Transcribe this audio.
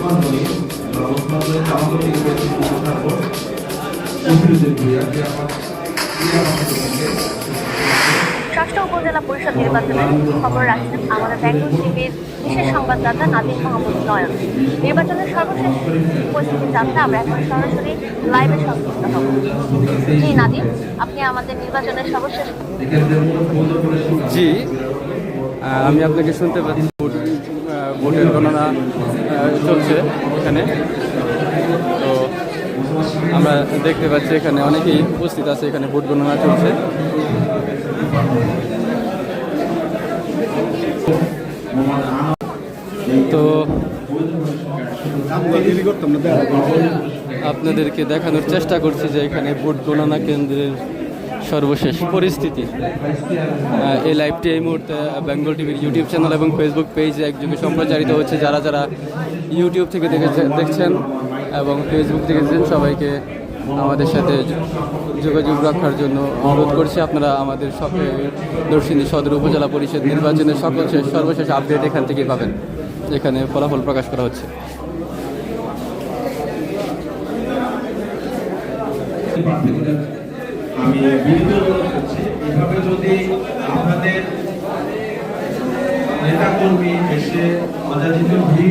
ওসমান গনি ওসমান গনি যে আমার ষষ্ঠ উপজেলা পরিষদ নির্বাচনের খবর রাখছেন আমাদের ব্যাঙ্গল টিভির বিশেষ সংবাদদাতা নাদিম মোহাম্মদ নয়ন। নির্বাচনের সর্বশেষ পরিস্থিতি জানতে আমরা এখন সরাসরি লাইভে সংযুক্ত হব। জি নাদিম আপনি আমাদের নির্বাচনের সর্বশেষ জি আমি আপনাকে শুনতে পাচ্ছি। ভোটের গণনা চলছে এখানে। তো আমরা দেখতে পাচ্ছি এখানে অনেকেই উপস্থিত আছে, এখানে ভোট গণনা চলছে। তো আপনাদেরকে দেখানোর চেষ্টা করছি যে এখানে ভোট গণনা কেন্দ্রের সর্বশেষ পরিস্থিতি। এই লাইভটি এই মুহূর্তে বেঙ্গল টিভির ইউটিউব চ্যানেল এবং ফেসবুক পেজে একযোগে সম্প্রচারিত হচ্ছে। যারা যারা ইউটিউব থেকে দেখেছে দেখছেন এবং ফেসবুক দেখছেন, সবাইকে আমাদের সাথে যোগাযোগ রাখার জন্য অনুরোধ করছি। আপনারা আমাদের সকল দর্শিনী সদর উপজেলা পরিষদ নির্বাচনের সকল সর্বশেষ আপডেট এখান থেকেই পাবেন এখানে ফলাফল প্রকাশ করা হচ্ছে। প্রার্থীদের আমি বিনীত অনুরোধ করছি। এভাবে যদি নেতাকর্মী এসে অযাচিত ভিড়